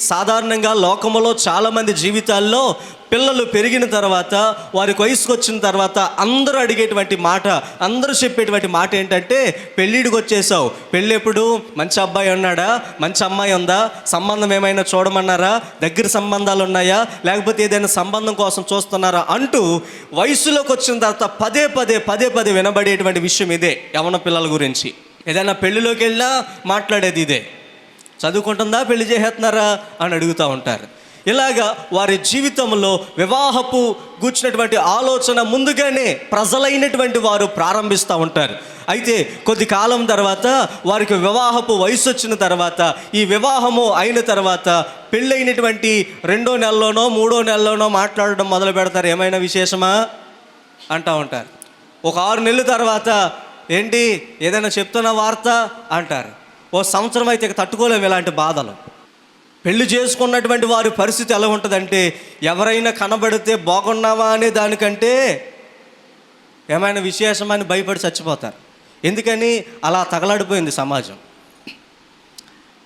సాధారణంగా లోకములో చాలామంది జీవితాల్లో పిల్లలు పెరిగిన తర్వాత వారికి వయసుకు వచ్చిన తర్వాత అందరూ అడిగేటువంటి మాట అందరూ చెప్పేటువంటి మాట ఏంటంటే పెళ్ళిడికి వచ్చేసావు. పెళ్ళి ఎప్పుడు? మంచి అబ్బాయి ఉన్నాడా? మంచి అమ్మాయి ఉందా? సంబంధం ఏమైనా చూడమన్నారా? దగ్గర సంబంధాలు ఉన్నాయా? లేకపోతే ఏదైనా సంబంధం కోసం చూస్తున్నారా? అంటూ వయసులోకి వచ్చిన తర్వాత పదే పదే పదే పదే వినబడేటువంటి విషయం ఇదే యవన పిల్లల గురించి. ఏదైనా పెళ్ళిలోకి వెళ్ళినా మాట్లాడేది ఇదే. చదువుకుంటుందా పెళ్ళి చేసేస్తున్నారా అని అడుగుతూ ఉంటారు. ఇలాగా వారి జీవితంలో వివాహపు కూర్చున్నటువంటి ఆలోచన ముందుగానే ప్రజలైనటువంటి వారు ప్రారంభిస్తూ ఉంటారు. అయితే కొద్ది కాలం తర్వాత వారికి వివాహపు వయసు వచ్చిన తర్వాత ఈ వివాహము అయిన తర్వాత పెళ్ళైనటువంటి రెండో నెలలోనో మూడో నెలలోనో మాట్లాడడం మొదలు పెడతారు. ఏమైనా విశేషమా? అంటూ ఉంటారు. ఒక ఆరు నెలల తర్వాత ఏంటి? ఏదైనా చెప్తున్న వార్త? అంటారు. ఓ సంవత్సరం అయితే తట్టుకోలేము ఇలాంటి బాధలు. పెళ్ళి చేసుకున్నటువంటి వారి పరిస్థితి ఎలా ఉంటుందంటే ఎవరైనా కనబడితే బాగున్నావా అనే దానికంటే ఏమైనా విశేషమని భయపడి చచ్చిపోతారు. ఎందుకని? అలా తగలాడిపోయింది సమాజం.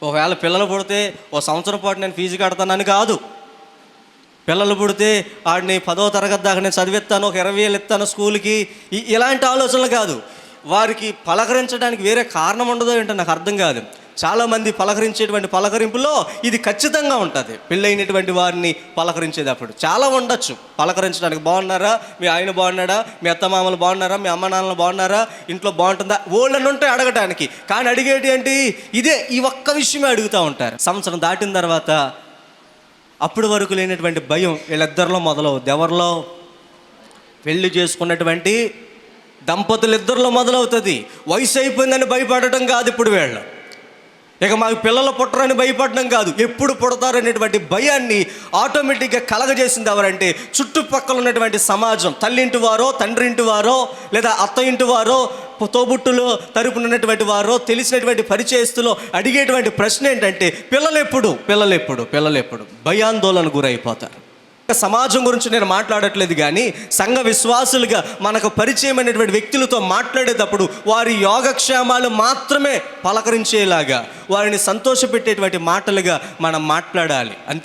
ఒకవేళ పిల్లలు పుడితే ఓ సంవత్సరం పాటు నేను ఫీజు కడతానని కాదు. పిల్లలు పుడితే వాడిని పదో తరగతి దాకా నేను చదివిస్తాను ఒక ఇరవై వేలు ఇస్తాను స్కూల్కి. ఇలాంటి ఆలోచనలు కాదు. వారికి పలకరించడానికి వేరే కారణం ఉండదో ఏంటో నాకు అర్థం కాదు. చాలామంది పలకరించేటువంటి పలకరింపులో ఇది ఖచ్చితంగా ఉంటుంది. పెళ్ళైనటువంటి వారిని పలకరించేటప్పుడు చాలా ఉండొచ్చు. పలకరించడానికి బాగున్నారా? మీ ఆయన బాగున్నాడా? మీ అత్తమామలు బాగున్నారా? మీ అమ్మ నాన్నలు బాగున్నారా? ఇంట్లో బాగుంటుందా? ఓళ్ళని ఉంటే అడగటానికి. కానీ అడిగేటి ఏంటి? ఇదే ఈ ఒక్క విషయమే అడుగుతూ ఉంటారు. సంవత్సరం దాటిన తర్వాత అప్పటి వరకు లేనటువంటి భయం వీళ్ళిద్దరిలో మొదలవుద్ది. ఎవరిలో? పెళ్ళి చేసుకున్నటువంటి దంపతులు ఇద్దరిలో మొదలవుతుంది. వయసు అయిపోయిందని భయపడటం కాదు ఇప్పుడు వీళ్ళు. ఇక మాకు పిల్లలు పుట్టరని భయపడడం కాదు. ఎప్పుడు పుడతారనేటువంటి భయాన్ని ఆటోమేటిక్గా కలగజేసింది ఎవరంటే చుట్టుపక్కల ఉన్నటువంటి సమాజం. తల్లింటి వారో తండ్రి ఇంటి వారో లేదా అత్త ఇంటి వారో తోబుట్టులో తరపునున్నటువంటి వారో తెలిసినటువంటి పరిచయస్తులో అడిగేటువంటి ప్రశ్న ఏంటంటే పిల్లలు ఎప్పుడు పిల్లలు ఎప్పుడు పిల్లలు ఎప్పుడు భయాందోళన గురైపోతారు. సమాజం గురించి నేను మాట్లాడట్లేదు కానీ సంఘ విశ్వాసులుగా మనకు పరిచయమైనటువంటి వ్యక్తులతో మాట్లాడేటప్పుడు వారి యోగక్షేమాలు మాత్రమే పలకరించేలాగా వారిని సంతోషపెట్టేటువంటి మాటలుగా మనం మాట్లాడాలి. అంతే.